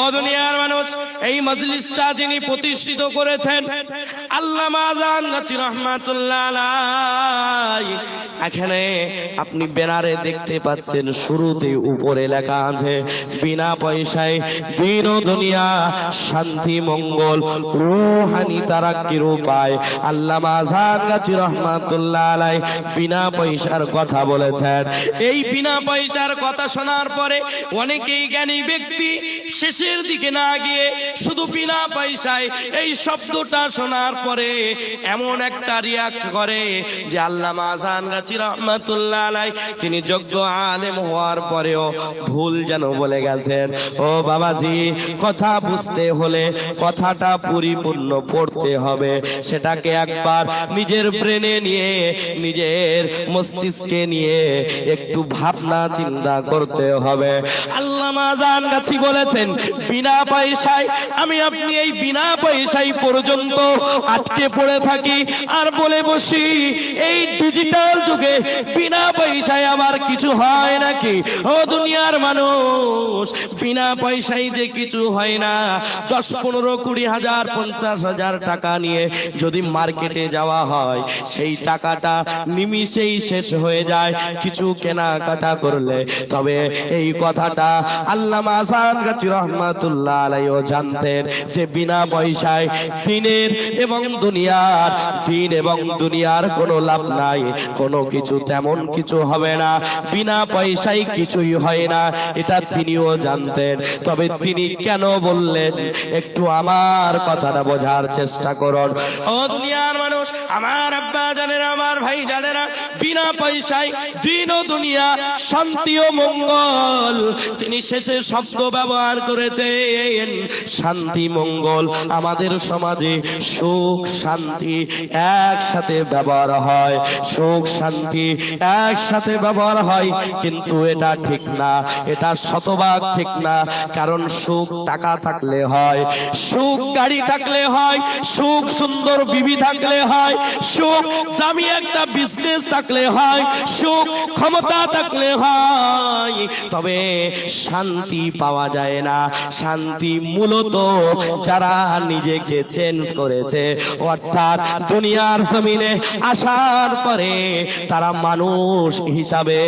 ও দুনিয়ার মানুষ এই মজলিসটা যিনি প্রতিষ্ঠিত করেছেন আল্লাহ মাজান গাছি রহমাতুল্লাহ। এখানে আপনি ব্যানারে দেখতে পাচ্ছেন, শুরুতে উপরে লেখা আছে, বিনা পয়সায় দিন দুনিয়া, শান্তি, মঙ্গল, রুহানি তারাক্কির উপায় আল্লাহ মাজান গাছি রহমাতুল্লাহ আলাই বিনা পয়সার কথা বলেছেন। এই বিনা পয়সার কথা শোনার পরে অনেকেই জ্ঞানী ব্যক্তি শেষের দিকে না গিয়ে শুধু বিনা পয়সায় এই শব্দটা শোনার পরে এমন একটা রিয়াক্ট করে যে আল্লাহ আজান গাছি তিনি যোগ্য আলেম হওয়ার পরেও ভুল যেন বলে গেছেন। ও বাবাজি, কথা বুঝতে হলে কথাটা পরিপূর্ণ পড়তে হবে। সেটাকে একবার নিজের ব্রেনে নিয়ে, নিজের মস্তিষ্কে নিয়ে একটু ভাবনা চিন্তা করতে হবে। আল্লাহ মাজান গাছি বলেছেন, বিনা পয়সায়, আমি আপনি এই বিনা পয়সায় পর্যন্ত আটকে পড়ে থাকি, আর বলে বসি, এই ডিজিটাল যুগে বিনা পয়সায় আবার কিছু হয় নাকি? ও দুনিয়ার মানুষ, বিনা পয়সায় যে কিছু হয় না। দশ, পনেরো, কুড়ি হাজার, পঞ্চাশ হাজার টাকা নিয়ে যদি মার্কেটে যাওয়া হয়, সেই টাকাটা নিমিষেই শেষ হয়ে যায় কিছু কেনাকাটা করলে। তবে এই কথাটা আল্লাহ আসান গাছি রহমাতুল্লাহ আলাইও জানতেন যে বিনা পয়সায় দিনের এবং দুনিয়ার, দিন এবং দুনিয়ার কোনো লাভ নাই। কোনো কিছু তেমন কিছু হবে না। বিনা পয়সায় কিছুই হয় না। এটা তিনিও জানতেন। তবে তিনি কেন বললেন, একটু আমার কথাটা বোঝার চেষ্টা করুন। ও দুনিয়ার মানুষ, আমার আব্বা জানেরা, আমার ভাই জানেরা, বিনা পয়সায় দিন ও দুনিয়া, শান্তি ও মঙ্গল। তিনি শেষে শব্দ ব্যবহার করেছেন, শান্তি, মঙ্গল। আমাদের সমাজে সুখ, শান্তি একসাথে ব্যবহার হয়। সুখ, শান্তি একসাথে ব্যবহার হয়, কিন্তু এটা ঠিক না। এটা শতভাগ ঠিক না, কারণ সুখ টাকা থাকলে হয়, সুখ গাড়ি থাকলে হয়, সুখ সুন্দর বিবি থাকলে হয়, সুখ দামি একটা বিজনেস থাকলে হয়, সুখ ক্ষমতা থাকলে হয়। তবে শান্তি পাওয়া যায় না। শান্তি মূলত যারা নিজেকে চেঞ্জ করেছে, অর্থাৎ দুনিয়ার জমিনে আসার পরে তারা মানুষ হিসাবে,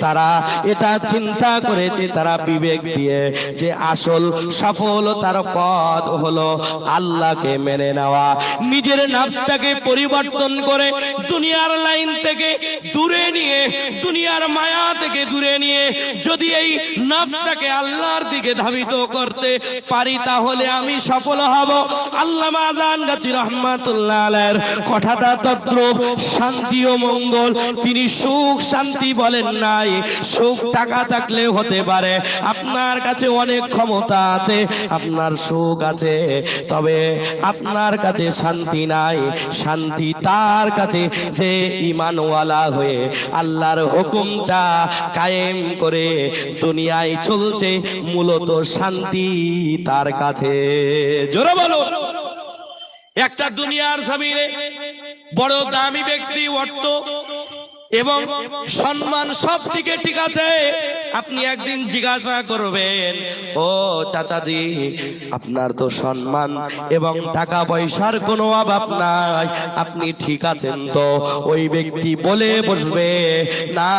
তারা এটা চিন্তা করেছে, তারা বিবেক দিয়ে যে আসল সফলতার পথ হলো আল্লাহকে মেনে নেওয়া। নিজের নাচটাকে পরিবর্তন করে দুনিয়ার লাইন থেকে দূরে নিয়ে, দুনিয়ার মায়া থেকে দূরে নিয়ে যদি এই নাফসটাকে আল্লাহর দিকে ধাবিত করতে পারি, তাহলে আমি সফল হব। আল্লাহ আজান গাছি রহমাতুল্লাহ কথাটা তত্র শান্তি ও মঙ্গল। তিনি সুখ, শান্তি বলেন নাই। সুখ টাকা থাকলে হতে পারে। আপনার কাছে অনেক ক্ষমতা আছে, আপনার সুখ আছে। তবে আপনার কাছে শান্তি নাই। শান্তি তার কাছে যে ইমানওয়ালা হয়ে আল্লাহর হুকুমটা কায়েম করে দুনিয়ায় চলছে মূলত শান্তি তার কাছে। জোরে বলো। একটা দুনিয়ার জমিনে বড় দামি ব্যক্তি, অর্থ এবং সম্মান সব দিকে ঠিক আছে। আপনি একদিন জিজ্ঞাসা করবেন, ও চাচাজি, আপনার তো সম্মান এবং টাকা পয়সার কোনো অভাব নাই। আপনি ঠিক আছেন তো? ওই ব্যক্তি বলে বসবে, না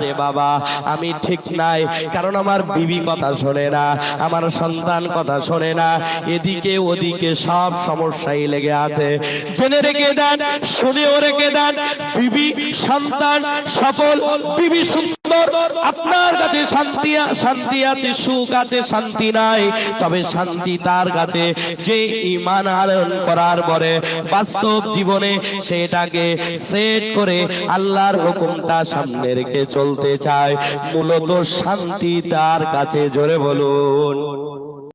রে বাবা, আমি ঠিক নাই, কারণ আমার বিবি কথা শোনে না, আমার সন্তান কথা শোনে না। এদিকে ওদিকে সব সমস্যাই লেগে আছে। জেনে রেখে দেন, শুনেও রেখে দেন, বিবি, সন্তান, সফল, বিবি সুন্দর আপনার কাছে শান্তি শান্তি আছে, সুখ আছে, শান্তি নাই। তবে শান্তি তার কাছে। যে ইমান আরোহণ করার পরে বাস্তব জীবনে সেটাকে সেট করে আল্লাহর হুকুমটা সামনে রেখে চলতে চায়। মূলত শান্তি তার কাছে, জোরে বলুন।